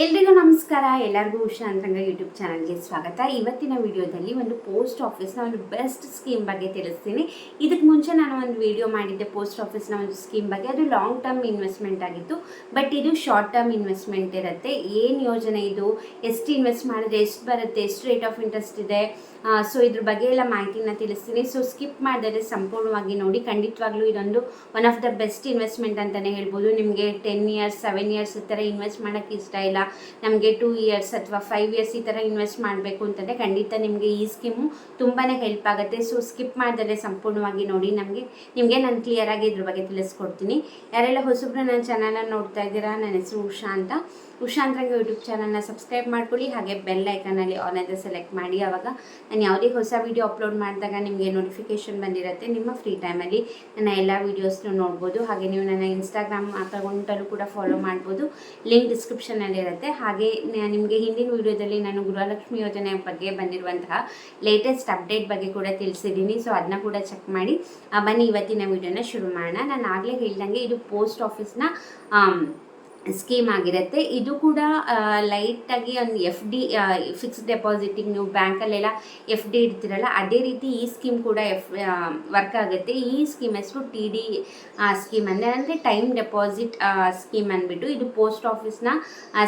ಎಲ್ರಿಗೂ ನಮಸ್ಕಾರ, ಎಲ್ಲರಿಗೂ ಉಷಾ ಅಂತಂಗ ಯೂಟ್ಯೂಬ್ ಚಾನಲ್ಗೆ ಸ್ವಾಗತ. ಇವತ್ತಿನ ವಿಡಿಯೋದಲ್ಲಿ ಒಂದು ಪೋಸ್ಟ್ ಆಫೀಸ್ನ ಒಂದು ಬೆಸ್ಟ್ ಸ್ಕೀಮ್ ಬಗ್ಗೆ ತಿಳಿಸ್ತೀನಿ. ಇದಕ್ಕೆ ಮುಂಚೆ ನಾನು ಒಂದು ವಿಡಿಯೋ ಮಾಡಿದ್ದೆ, ಪೋಸ್ಟ್ ಆಫೀಸ್ನ ಒಂದು ಸ್ಕೀಮ್ ಬಗ್ಗೆ. ಅದು ಲಾಂಗ್ ಟರ್ಮ್ ಇನ್ವೆಸ್ಟ್ಮೆಂಟ್ ಆಗಿತ್ತು, ಬಟ್ ಇದು ಶಾರ್ಟ್ ಟರ್ಮ್ ಇನ್ವೆಸ್ಟ್ಮೆಂಟ್ ಇರುತ್ತೆ. ಏನು ಯೋಜನೆ ಇದು? ಎಷ್ಟು ಇನ್ವೆಸ್ಟ್ ಮಾಡಿದ್ರೆ ಎಷ್ಟು ಬರುತ್ತೆ? ಎಷ್ಟು ರೇಟ್ ಆಫ್ ಇಂಟ್ರೆಸ್ಟ್ ಇದೆ? ಸೊ ಇದ್ರ ಬಗ್ಗೆ ಎಲ್ಲ ಮಾಹಿತಿನ ತಿಳಿಸ್ತೀನಿ. ಸೊ ಸ್ಕಿಪ್ ಮಾಡಿದರೆ ಸಂಪೂರ್ಣವಾಗಿ ನೋಡಿ. ಖಂಡಿತವಾಗ್ಲೂ ಇದೊಂದು one of the best investment ಅಂತಲೇ ಹೇಳ್ಬೋದು. ನಿಮಗೆ ಟೆನ್ ಇಯರ್ಸ್ ಸೆವೆನ್ ಇಯರ್ಸ್ ಈ ಥರ ಇನ್ವೆಸ್ಟ್ ಮಾಡೋಕ್ಕೆ ಇಷ್ಟ ಇಲ್ಲ. ನಮಗೆ ಟೂ ಇಯರ್ಸ್ ಅಥವಾ ಫೈವ್ ಇಯರ್ಸ್ ಈ ಥರ ಇನ್ವೆಸ್ಟ್ ಮಾಡಬೇಕು ಅಂತಂದರೆ ಖಂಡಿತ ನಿಮಗೆ ಈ ಸ್ಕೀಮು ತುಂಬಾ ಹೆಲ್ಪ್ ಆಗುತ್ತೆ. ಸೊ ಸ್ಕಿಪ್ ಮಾಡಿದರೆ ಸಂಪೂರ್ಣವಾಗಿ ನೋಡಿ ನಮಗೆ, ನಿಮಗೆ ನಾನು ಕ್ಲಿಯರಾಗಿ ಇದ್ರ ಬಗ್ಗೆ ತಿಳಿಸ್ಕೊಡ್ತೀನಿ. ಯಾರೆಲ್ಲ ಹೊಸಬ್ರು ನನ್ನ ಚಾನಲನ್ನು ನೋಡ್ತಾ ಇದ್ದೀರಾ, ನನ್ನ ಹೆಸರು ಉಷಾ ಅಂತ. ಉಷಾ ಅಂತಂಗೆ ಯೂಟ್ಯೂಬ್ ಚಾನಲ್ನ ಸಬ್ಸ್ಕ್ರೈಬ್ ಮಾಡ್ಕೊಳ್ಳಿ, ಹಾಗೆ ಬೆಲ್ ಐಕನಲ್ಲಿ ಆನ್ ಅಂತ ಸೆಲೆಕ್ಟ್ ಮಾಡಿ. ಆವಾಗ ನಾನು ಯಾವುದೇ ಹೊಸ ವೀಡಿಯೋ ಅಪ್ಲೋಡ್ ಮಾಡಿದಾಗ ನಿಮಗೆ ನೋಟಿಫಿಕೇಶನ್ ಬಂದಿರುತ್ತೆ ನಿಮ್ಮ ಫ್ರೀ ಟೈಮಲ್ಲಿ ನನ್ನ ಎಲ್ಲ ವೀಡಿಯೋಸ್ನು ನೋಡ್ಬೋದು. ಹಾಗೆ ನೀವು ನನ್ನ ಇನ್ಸ್ಟಾಗ್ರಾಮ್ ಅಕೌಂಟಲ್ಲೂ ಕೂಡ ಫಾಲೋ ಮಾಡ್ಬೋದು. ಲಿಂಕ್ ಡಿಸ್ಕ್ರಿಪ್ಷನಲ್ಲಿ ಇರುತ್ತೆ. ಹಾಗೆ ನಿಮಗೆ ಹಿಂದಿನ ವಿಡಿಯೋದಲ್ಲಿ ನಾನು ಗೃಹಲಕ್ಷ್ಮಿ ಯೋಜನೆ ಬಗ್ಗೆ ಬಂದಿರುವಂತಹ ಲೇಟೆಸ್ಟ್ ಅಪ್ಡೇಟ್ ಬಗ್ಗೆ ಕೂಡ ತಿಳಿಸಿದ್ದೀನಿ. ಸೊ ಅದನ್ನ ಕೂಡ ಚೆಕ್ ಮಾಡಿ ಬನ್ನಿ ಇವತ್ತಿನ ವಿಡಿಯೋನ ಶುರು ಮಾಡೋಣ. ನಾನು ಆಗಲೇ ಹೇಳ್ದಂಗೆ ಇದು ಪೋಸ್ಟ್ ಆಫೀಸ್ನ ಸ್ಕೀಮ್ ಆಗಿರುತ್ತೆ. ಇದು ಕೂಡ ಲೈಟಾಗಿ ಒಂದು ಎಫ್ ಡಿ ಫಿಕ್ಸ್ಡ್ ಡೆಪಾಸಿಟಿಗೆ ನೀವು ಬ್ಯಾಂಕಲ್ಲೆಲ್ಲ ಎಫ್ ಡಿ ಇಡ್ತೀರಲ್ಲ, ಅದೇ ರೀತಿ ಈ ಸ್ಕೀಮ್ ಕೂಡ ಎಫ್ ವರ್ಕ್ ಆಗುತ್ತೆ. ಈ ಸ್ಕೀಮ್ ಹೆಸರು ಟಿ ಡಿ ಸ್ಕೀಮ್ ಅಂದರೆ ಅಂದರೆ ಟೈಮ್ ಡೆಪಾಸಿಟ್ ಸ್ಕೀಮ್ ಅಂದ್ಬಿಟ್ಟು ಇದು ಪೋಸ್ಟ್ ಆಫೀಸ್ನ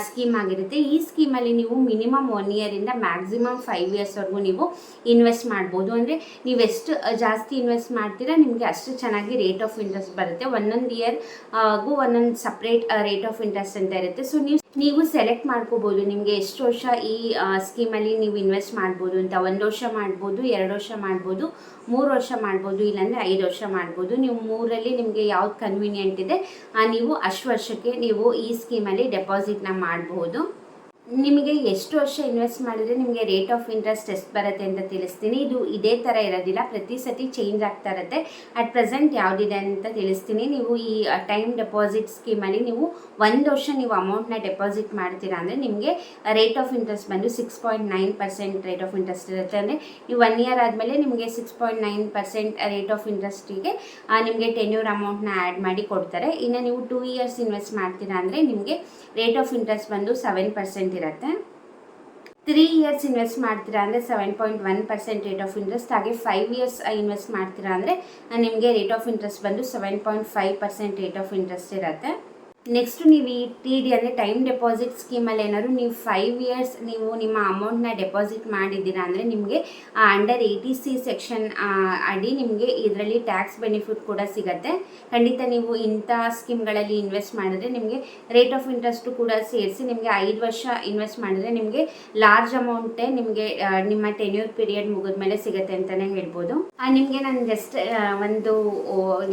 ಸ್ಕೀಮ್ ಆಗಿರುತ್ತೆ. ಈ ಸ್ಕೀಮಲ್ಲಿ ನೀವು ಮಿನಿಮಮ್ ಒನ್ ಇಯರಿಂದ ಮ್ಯಾಕ್ಸಿಮಮ್ ಫೈವ್ ಇಯರ್ಸ್ವರೆಗೂ ನೀವು ಇನ್ವೆಸ್ಟ್ ಮಾಡ್ಬೋದು. ಅಂದರೆ ಎಷ್ಟು ಜಾಸ್ತಿ ಇನ್ವೆಸ್ಟ್ ಮಾಡ್ತೀರಾ, ನಿಮಗೆ ಅಷ್ಟು ಚೆನ್ನಾಗಿ ರೇಟ್ ಆಫ್ ಇಂಟ್ರೆಸ್ಟ್ ಬರುತ್ತೆ. ಒಂದೊಂದು ಇಯರ್ ಗು ಒಂದೊಂದು ಸಪ್ರೇಟ್ ರೇಟ್ ಆಫ್ ಇಂಟ್ರೆಸ್ಟ್ ಅಂತ ಇರುತ್ತೆ. ಸೊ ನೀವು ನೀವು ಸೆಲೆಕ್ಟ್ ಮಾಡ್ಕೋಬೋದು. ನಿಮಗೆ ಎಷ್ಟು ವರ್ಷ ಈ ಸ್ಕೀಮಲ್ಲಿ ನೀವು ಇನ್ವೆಸ್ಟ್ ಮಾಡ್ಬೋದು ಅಂತ. ಒಂದು ವರ್ಷ ಮಾಡ್ಬೋದು, ಎರಡು ವರ್ಷ ಮಾಡ್ಬೋದು, ಮೂರು ವರ್ಷ ಮಾಡ್ಬೋದು, ಇಲ್ಲಾಂದರೆ ಐದು ವರ್ಷ ಮಾಡ್ಬೋದು. ನೀವು ಮೂರಲ್ಲಿ ನಿಮಗೆ ಯಾವ್ದು ಕನ್ವೀನಿಯೆಂಟ್ ಇದೆ ನೀವು ಅಷ್ಟು ವರ್ಷಕ್ಕೆ ನೀವು ಈ ಸ್ಕೀಮಲ್ಲಿ ಡೆಪಾಸಿಟ್ನ ಮಾಡಬಹುದು ನಿಮಗೆ ಎಷ್ಟು ವರ್ಷ ಇನ್ವೆಸ್ಟ್ ಮಾಡಿದರೆ ನಿಮಗೆ ರೇಟ್ ಆಫ್ ಇಂಟ್ರೆಸ್ಟ್ ಎಷ್ಟು ಬರುತ್ತೆ ಅಂತ ತಿಳಿಸ್ತೀನಿ. ಇದು ಇದೇ ಥರ ಇರೋದಿಲ್ಲ. ಪ್ರತಿ ಸತಿ ಚೇಂಜ್ ಆಗ್ತಾ ಇರುತ್ತೆ. ಅಟ್ ಪ್ರೆಸೆಂಟ್ ಯಾವುದಿದೆ ಅಂತ ತಿಳಿಸ್ತೀನಿ. ನೀವು ಈ ಟೈಮ್ ಡೆಪಾಸಿಟ್ ಸ್ಕೀಮಲ್ಲಿ ನೀವು ಒಂದು ವರ್ಷ ನೀವು ಅಮೌಂಟ್ನ ಡೆಪಾಸಿಟ್ ಮಾಡ್ತೀರಾ ಅಂದರೆ ನಿಮಗೆ ರೇಟ್ ಆಫ್ ಇಂಟ್ರೆಸ್ಟ್ ಬಂದು six point nine percent rate of interest ಇರುತ್ತೆ. ಅಂದರೆ ನೀವು ಒನ್ ಇಯರ್ ಆದಮೇಲೆ ನಿಮಗೆ six point nine percent rate of ಇಂಟ್ರೆಸ್ಟಿಗೆ ನಿಮಗೆ ಟೆನ್ಯೂರ್ ಅಮೌಂಟ್ನ ಆ್ಯಡ್ ಮಾಡಿ ಕೊಡ್ತಾರೆ. ಇನ್ನು ನೀವು ಟೂ ಇಯರ್ಸ್ ಇನ್ವೆಸ್ಟ್ ಮಾಡ್ತೀರಾ ಅಂದರೆ ನಿಮಗೆ ರೇಟ್ ಆಫ್ ಇಂಟ್ರೆಸ್ಟ್ ಬಂದು ಸೆವೆನ್ ಪರ್ಸೆಂಟ್ ಇರುತ್ತೆ ತ್ರೀ ಇಯರ್ಸ್ ಇನ್ವೆಸ್ಟ್ ಮಾಡ್ತೀರಾ ಅಂದರೆ seven point one percent rate of interest ಹಾಗೆ ಫೈವ್ ಇಯರ್ಸ್ ಇನ್ವೆಸ್ಟ್ ಮಾಡ್ತೀರಾ ಅಂದರೆ, ನಿಮಗೆ ರೇಟ್ ಆಫ್ ಇಂಟ್ರೆಸ್ಟ್ ಬಂದು seven point five percent rate of interest ಇರುತ್ತೆ. ನೆಕ್ಸ್ಟ್ ನೀವು ಈ ಟಿ ಡಿ ಅಂದರೆ ಟೈಮ್ ಡೆಪಾಸಿಟ್ ಸ್ಕೀಮಲ್ಲಿ ಏನಾದ್ರು ನೀವು ಫೈವ್ ಇಯರ್ಸ್ ನೀವು ನಿಮ್ಮ ಅಮೌಂಟ್ನ ಡೆಪಾಸಿಟ್ ಮಾಡಿದ್ದೀರಾ ಅಂದರೆ ನಿಮಗೆ under eighty C section ಅಡಿ ನಿಮಗೆ ಇದರಲ್ಲಿ ಟ್ಯಾಕ್ಸ್ ಬೆನಿಫಿಟ್ ಕೂಡ ಸಿಗುತ್ತೆ. ಖಂಡಿತ ನೀವು ಇಂಥ ಸ್ಕೀಮ್ಗಳಲ್ಲಿ ಇನ್ವೆಸ್ಟ್ ಮಾಡಿದ್ರೆ ನಿಮಗೆ ರೇಟ್ ಆಫ್ ಇಂಟ್ರೆಸ್ಟು ಕೂಡ ಸೇರಿಸಿ ನಿಮಗೆ ಐದು ವರ್ಷ ಇನ್ವೆಸ್ಟ್ ಮಾಡಿದ್ರೆ ನಿಮಗೆ ಲಾರ್ಜ್ ಅಮೌಂಟೇ ನಿಮಗೆ ನಿಮ್ಮ ಟೆನ್ಯೂರ್ ಪೀರಿಯಡ್ ಮುಗಿದ ಮೇಲೆ ಸಿಗುತ್ತೆ ಅಂತಲೇ ಹೇಳ್ಬೋದು. ನಿಮಗೆ ನಾನು ಜಸ್ಟ್ ಒಂದು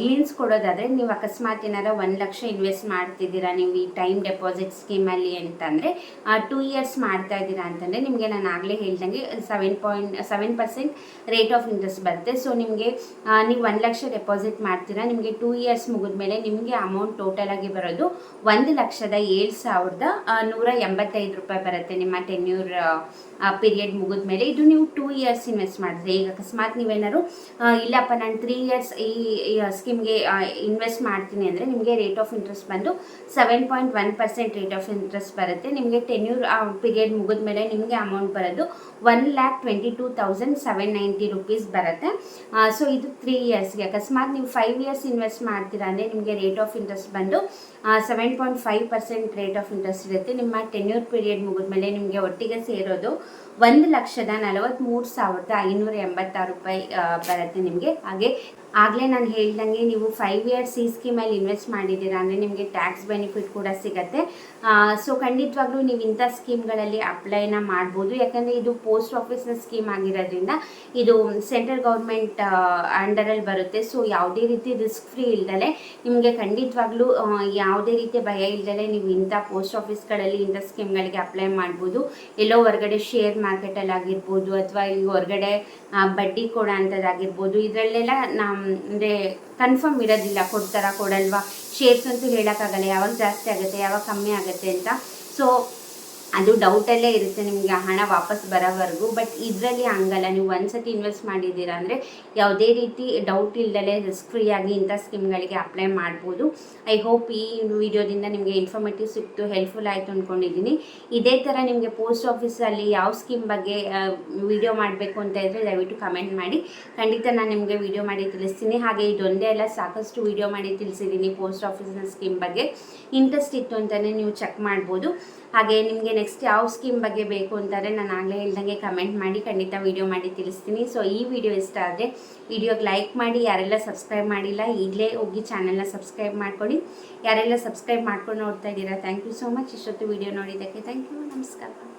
ಲೀನ್ಸ್ ಕೊಡೋದಾದರೆ ನೀವು ಅಕಸ್ಮಾತ್ ಏನಾರ ಒಂದು ಲಕ್ಷ ಇನ್ವೆಸ್ಟ್ ಮಾಡ್ತಿದ್ದೀರಾ ನೀವು ಈ ಟೈಮ್ ಡೆಪಾಸಿಟ್ ಸ್ಕೀಮಲ್ಲಿ ಅಂತಂದರೆ ಟೂ ಇಯರ್ಸ್ ಮಾಡ್ತಾ ಇದ್ದೀರಾ ಅಂತಂದರೆ ನಿಮಗೆ ನಾನು ಆಗಲೇ ಹೇಳ್ದಂಗೆ seven point seven percent rate of interest ಬರುತ್ತೆ. ಸೊ ನಿಮಗೆ ನೀವು ಒಂದು ಲಕ್ಷ ಡೆಪಾಸಿಟ್ ಮಾಡ್ತೀರಾ, ನಿಮಗೆ ಟೂ ಇಯರ್ಸ್ ಮುಗಿದ ಮೇಲೆ ನಿಮಗೆ ಅಮೌಂಟ್ ಟೋಟಲ್ ಆಗಿ ಬರೋದು ಒಂದು ಲಕ್ಷದ ಏಳು ಸಾವಿರದ ನೂರ ಎಂಬತ್ತೈದು ರೂಪಾಯಿ ಬರುತ್ತೆ ನಿಮ್ಮ ಟೆನ್ಯೂರ್ ಪೀರಿಯಡ್ ಮುಗಿದ ಮೇಲೆ ಇದು ನೀವು ಟೂ ಇಯರ್ಸ್ ಇನ್ವೆಸ್ಟ್ ಮಾಡಿದ್ರೆ, ಈಗ ಅಕಸ್ಮಾತ್ ನೀವೇನಾದ್ರು ಇಲ್ಲಪ್ಪ ನಾನು ತ್ರೀ ಇಯರ್ಸ್ ಈ ಸ್ಕೀಮ್ಗೆ ಇನ್ವೆಸ್ಟ್ ಮಾಡ್ತೀನಿ ಅಂದರೆ ನಿಮಗೆ ರೇಟ್ ಆಫ್ ಇಂಟ್ರೆಸ್ಟ್ ಬಂದು seven point one percent rate of interest ಬರುತ್ತೆ. ನಿಮಗೆ ಟೆನ್ಯೂರ್ ಪೀರಿಯಡ್ ಮುಗಿದ ಮೇಲೆ ನಿಮಗೆ ಅಮೌಂಟ್ ಬರೋದು one lakh twenty two thousand seven ninety rupees ಬರುತ್ತೆ ಸೊ ಇದು ತ್ರೀ ಇಯರ್ಸ್ಗೆ ಅಕಸ್ಮಾತ್ ನೀವು ಫೈವ್ ಇಯರ್ಸ್ ಇನ್ವೆಸ್ಟ್ ಮಾಡ್ತೀರಾ ಅಂದರೆ ನಿಮಗೆ ರೇಟ್ ಆಫ್ ಇಂಟ್ರೆಸ್ಟ್ ಬಂದು seven point five percent rate of interest ಇರುತ್ತೆ. ನಿಮ್ಮ ಟೆನ್ಯೂರ್ ಪೀರಿಯಡ್ ಮುಗಿದ ಮೇಲೆ ನಿಮಗೆ ಒಟ್ಟಿಗೆ ಸೇರೋದು ಒಂದು ಲಕ್ಷದ ನಲವತ್ತ್ಮೂರು ಸಾವಿರದ ಐನೂರ ಎಂಬತ್ತಾರು ರೂಪಾಯಿ ಬರುತ್ತೆ ನಿಮಗೆ. ಹಾಗೆ ಆಗಲೇ ನಾನು ಹೇಳ್ದಂಗೆ ನೀವು ಫೈವ್ ಇಯರ್ಸ್ ಈ ಸ್ಕೀಮಲ್ಲಿ ಇನ್ವೆಸ್ಟ್ ಮಾಡಿದ್ದೀರಾ ಅಂದರೆ ನಿಮಗೆ ಟ್ಯಾಕ್ಸ್ ಬೆನಿಫಿಟ್ ಕೂಡ ಸಿಗುತ್ತೆ. ಸೊ ಖಂಡಿತವಾಗ್ಲೂ ನೀವು ಇಂಥ ಸ್ಕೀಮ್ಗಳಲ್ಲಿ ಅಪ್ಲೈನ ಮಾಡ್ಬೋದು. ಯಾಕಂದರೆ ಇದು ಪೋಸ್ಟ್ ಆಫೀಸ್ನ ಸ್ಕೀಮ್ ಆಗಿರೋದ್ರಿಂದ ಇದು ಸೆಂಟ್ರಲ್ ಗೌರ್ಮೆಂಟ್ ಅಂಡರಲ್ಲಿ ಬರುತ್ತೆ. ಸೊ ಯಾವುದೇ ರೀತಿ ರಿಸ್ಕ್ ಫ್ರೀ ಇಲ್ದಲೆ ನಿಮಗೆ ಖಂಡಿತವಾಗ್ಲೂ ಯಾವುದೇ ರೀತಿ ಭಯ ಇಲ್ದಲೆ ನೀವು ಇಂಥ ಪೋಸ್ಟ್ ಆಫೀಸ್ಗಳಲ್ಲಿ ಇಂಥ ಸ್ಕೀಮ್ಗಳಿಗೆ ಅಪ್ಲೈ ಮಾಡ್ಬೋದು. ಎಲ್ಲೋ ಹೊರಗಡೆ ಶೇರ್ ಮಾರ್ಕೆಟಲ್ಲಿ ಆಗಿರ್ಬೋದು ಅಥವಾ ಇಲ್ಲಿ ಹೊರಗಡೆ ಬಡ್ಡಿ ಕೊಡೋ ಅಂಥದ್ದಾಗಿರ್ಬೋದು. ಇದರಲ್ಲೆಲ್ಲ ನಮ್ಮ ಅಂದರೆ ಕನ್ಫರ್ಮ್ ಇರೋದಿಲ್ಲ, ಕೊಡ್ತಾರಾ, ಕೊಡಲ್ವಾ? ಶೇರ್ಸ್ ಅಂತೂ ಹೇಳೋಕ್ಕಾಗಲ್ಲ, ಯಾವಾಗ ಜಾಸ್ತಿ ಆಗುತ್ತೆ, ಯಾವಾಗ ಕಮ್ಮಿ ಆಗುತ್ತೆ ಅಂತ. ಸೊ ಅದು ಡೌಟಲ್ಲೇ ಇರುತ್ತೆ ನಿಮಗೆ ಹಣ ವಾಪಸ್ ಬರೋವರೆಗೂ. ಬಟ್ ಇದರಲ್ಲಿ ಹಂಗಲ್ಲ, ನೀವು ಒಂದ್ಸತಿ ಇನ್ವೆಸ್ಟ್ ಮಾಡಿದ್ದೀರಾ ಅಂದರೆ ಯಾವುದೇ ರೀತಿ ಡೌಟ್ ಇಲ್ದಲೇ ರಿಸ್ಕ್ ಫ್ರೀ ಆಗಿ ಇಂಥ ಸ್ಕೀಮ್ಗಳಿಗೆ ಅಪ್ಲೈ ಮಾಡ್ಬೋದು. ಐ ಹೋಪ್ ಈ ವಿಡಿಯೋದಿಂದ ನಿಮಗೆ ಇನ್ಫಾರ್ಮೇಟಿವ್ ಸಿಕ್ತು ಹೆಲ್ಪ್ಫುಲ್ ಆಯಿತು ಅಂದ್ಕೊಂಡಿದ್ದೀನಿ ಇದೇ ಥರ ನಿಮಗೆ ಪೋಸ್ಟ್ ಆಫೀಸಲ್ಲಿ ಯಾವ ಸ್ಕೀಮ್ ಬಗ್ಗೆ ವಿಡಿಯೋ ಮಾಡಬೇಕು ಅಂತ ಇದ್ದರೆ ದಯವಿಟ್ಟು ಕಮೆಂಟ್ ಮಾಡಿ. ಖಂಡಿತ ನಾನು ನಿಮಗೆ ವಿಡಿಯೋ ಮಾಡಿ ತಿಳಿಸ್ತೀನಿ. ಹಾಗೆ ಇದೊಂದೇ ಎಲ್ಲ ಸಾಕಷ್ಟು ವಿಡಿಯೋ ಮಾಡಿ ತಿಳಿಸಿದ್ದೀನಿ ಪೋಸ್ಟ್ ಆಫೀಸ್ನ ಸ್ಕೀಮ್ ಬಗ್ಗೆ. ಇಂಟ್ರೆಸ್ಟ್ ಇತ್ತು ಅಂತಲೇ ನೀವು ಚೆಕ್ ಮಾಡ್ಬೋದು. ಹಾಗೆ ನಿಮಗೆ ನೆಕ್ಸ್ಟ್ ಯಾವ ಸ್ಕೀಮ್ ಬಗ್ಗೆ ಬೇಕು ಅಂತಾರೆ ನಾನು ಆಗಲೇ ಹೇಳ್ದಂಗೆ ಕಮೆಂಟ್ ಮಾಡಿ ಖಂಡಿತ ವಿಡಿಯೋ ಮಾಡಿ ತಿಳಿಸ್ತೀನಿ. ಸೊ ಈ ವಿಡಿಯೋ ಇಷ್ಟ ಆದರೆ ವಿಡಿಯೋಗೆ ಲೈಕ್ ಮಾಡಿ, ಯಾರೆಲ್ಲ ಸಬ್ಸ್ಕ್ರೈಬ್ ಮಾಡಿಲ್ಲ, ಈಗಲೇ ಹೋಗಿ ಚಾನಲ್ನ ಸಬ್ಸ್ಕ್ರೈಬ್ ಮಾಡ್ಕೊಳ್ಳಿ. ಯಾರೆಲ್ಲ ಸಬ್ಸ್ಕ್ರೈಬ್ ಮಾಡ್ಕೊಂಡು ನೋಡ್ತಾ ಇದ್ದೀರಾ ಥ್ಯಾಂಕ್ ಯು ಸೋ ಮಚ್ ಇಷ್ಟೊತ್ತು ವಿಡಿಯೋ ನೋಡಿದ್ದಕ್ಕೆ ಥ್ಯಾಂಕ್ ಯು ನಮಸ್ಕಾರ.